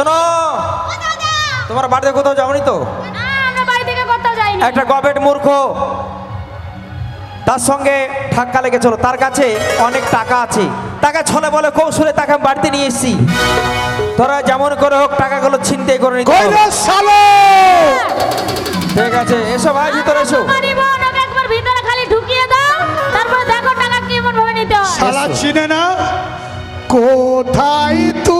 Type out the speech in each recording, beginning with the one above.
শোনো তোমার বাড়িতে কোথাও যাওনি তো? না আমরা বাড়ি থেকে কোথাও যাইনি। একটা গবেট মূর্খ তার সঙ্গে ঠাক্কা লেগেছিল। তার কাছে অনেক টাকা আছে। টাকা ছলে বলে কৌশলে তাকে আমি বাড়িতে নিয়ে এসেছি। তোরা যেমন করে হোক টাকাগুলো ছিনতাই করে নিতে ঠিক আছে এসো ভাই ভিতরে এসো। ঢুকিয়ে দাও তারপর দেখো টাকা কেমন ভাবে নিতে শালা চিনে না? কোথায় তুমি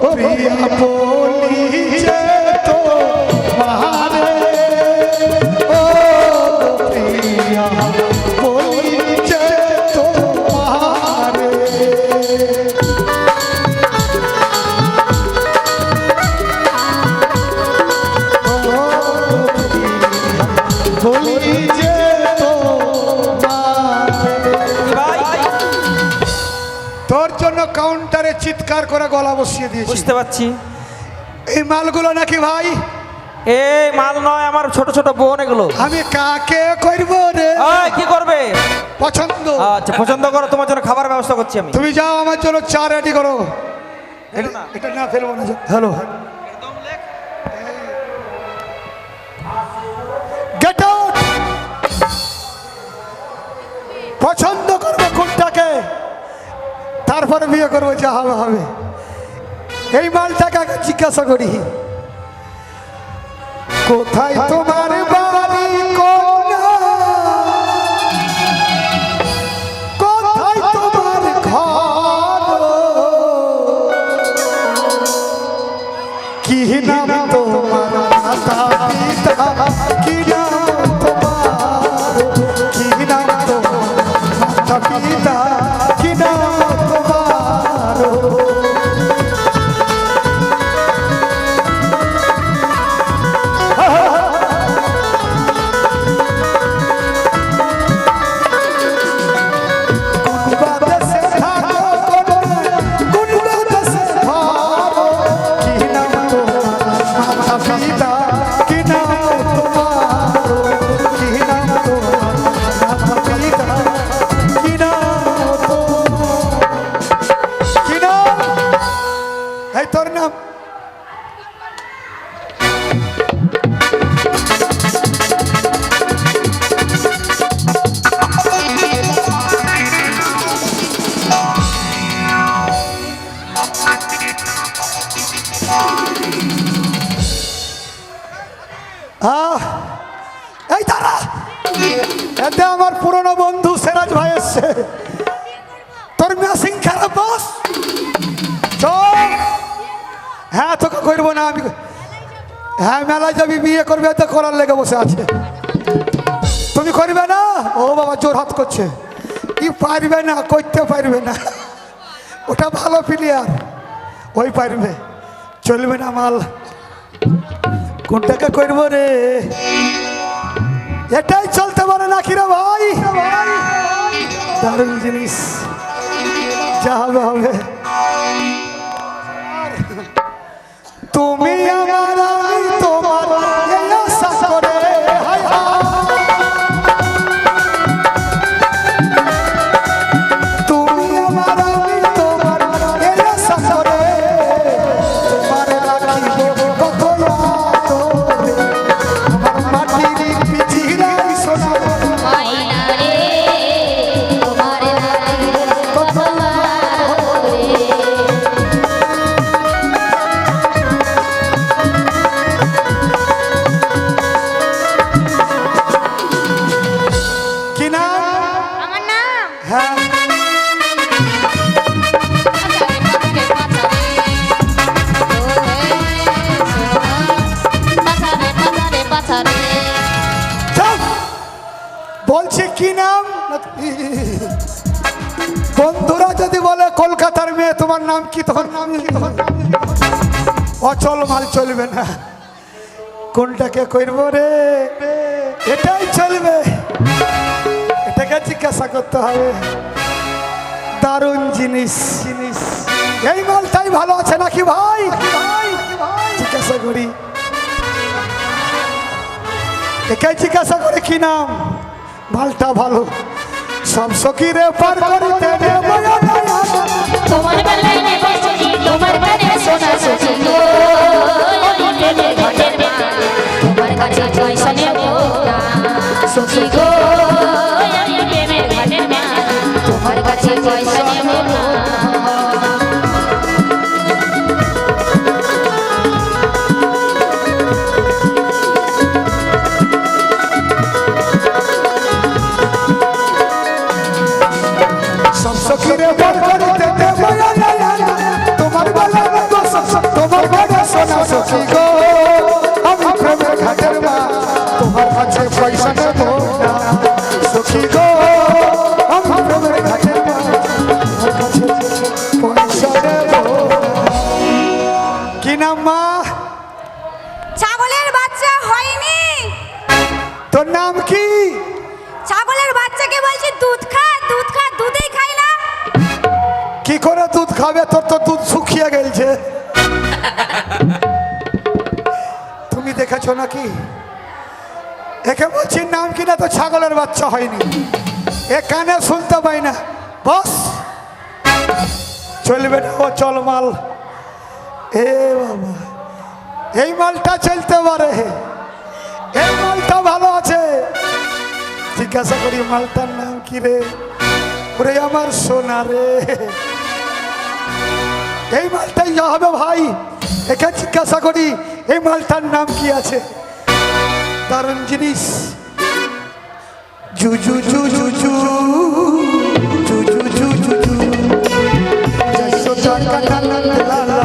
ও গলা বসিয়ে দিয়েছি। বুঝতে পারছি। এই মালগুলো নাকি ভাই? এই মাল নয় আমার ছোট ছোট বোন এগুলো। আমি কাকে করব রে? কি করবে? পছন্দ। আচ্ছা পছন্দ করো তোমার জন্য খাবার ব্যবস্থা করছি আমি। তুমি যাও আমার জন্য চা রেডি করো। এটা- এটা না ফেলব না। হ্যালো। গেট আউট পছন্দ করব কোনটাকে? তারপরে বিয়ে করব যা হবে হবে। এই মালটাকে জিজ্ঞাসা করি কোথায় তোমার এই এতে আমার পুরনো বন্ধু সেরাজ ভাই এসছে। তোর মেশিন খারাপ বস হ্যাঁ তোকে করব না, আমি হ্যাঁ মেলায় যাবি, বিয়ে করবে তো করার লেগে বসে আছে। তুমি করবে না? ও বাবা, জোর হাত করছে। কি পারবে না, করতে পারবে না। ওটা ভালো প্লেয়ার ওই পারবে। চলবে না মাল। কোন টাকা করব রে? এটাই চলতে পারে নাকি রে ভাই? দারুণ জিনিস। যা হবে হবে। তুমি আমার বন্ধুরা যদি বলে কলকাতার মেয়ে, তোমার নাম কি? তখন নাম কি? তখন অচল মাল চলবে না। কোনটাকে করব রে? এটাই চলবে। এটাকে জিজ্ঞাসা করতে হবে। দারুণ জিনিস জিনিস। এই মালটাই ভালো আছে নাকি ভাই? জিজ্ঞাসা করি। একে জিজ্ঞাসা করে কি নাম? মালটা ভালো। শামসকিরে পার করিতে নে মায়া দয়া। তোমার বেলায় নেব সজি তোমার বেলায় সোনা সজি তোমার কাছে জয় সনে গো সজি গো। তোর নাম কি? ছাগলের বাচ্চাকে বলছি দুধ খা দুধ খা দুধেই খাই না। কি করে দুধ খাবে? তোর তো দুধ শুকিয়ে গেছে তুমি দেখেছ নাকি? একে বলছি নাম কি না? তো ছাগলের বাচ্চা হয়নি। এ কানে শুনতে পাই না। বস। চলবে না ও চল মাল এ বাবা। এই মালটা চলতে পারে। এ মালটা ভালো আছে। জিজ্ঞাসা করি, মালটার নাম কি রে? ওরে আমার সোনা রে। এই মালটাই যা হবে ভাই। একে জিজ্ঞাসা করি, এই মালটার নাম কি আছে? দারুণ জিনিস। জুজু জুজু জু জু জু। জু জু টাকা লালা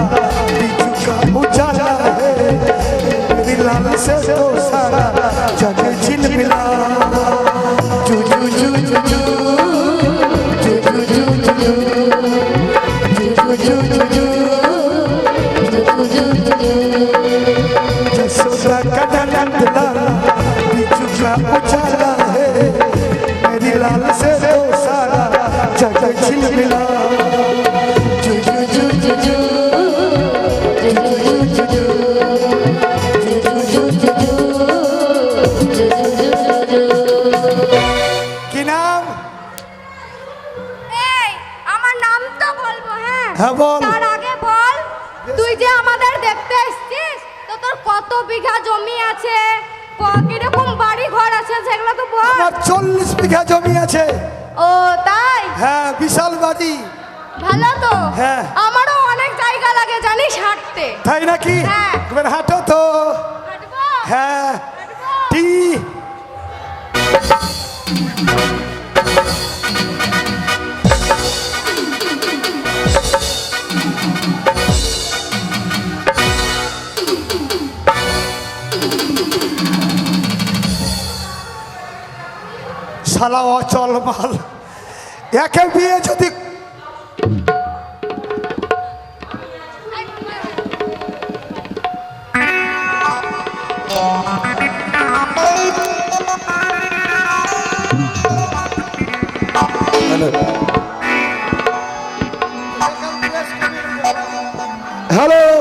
কত বিঘা জমি আছে? কীরকম বাড়ি ঘর আছে সেগুলো তো বল। আমার চল্লিশ বিঘা জমি আছে। ও তাই? হ্যাঁ বিশাল বাড়ি। ভালো তো? হ্যাঁ। আমারও অনেক জায়গা লাগে জানিস হাঁটতে। তাই নাকি? হ্যাঁ। এবার হাঁটো তো। হাঁটবো? হ্যাঁ। হাঁটবো? শালা অচল মাল একে বিয়ে যদি হ্যালো।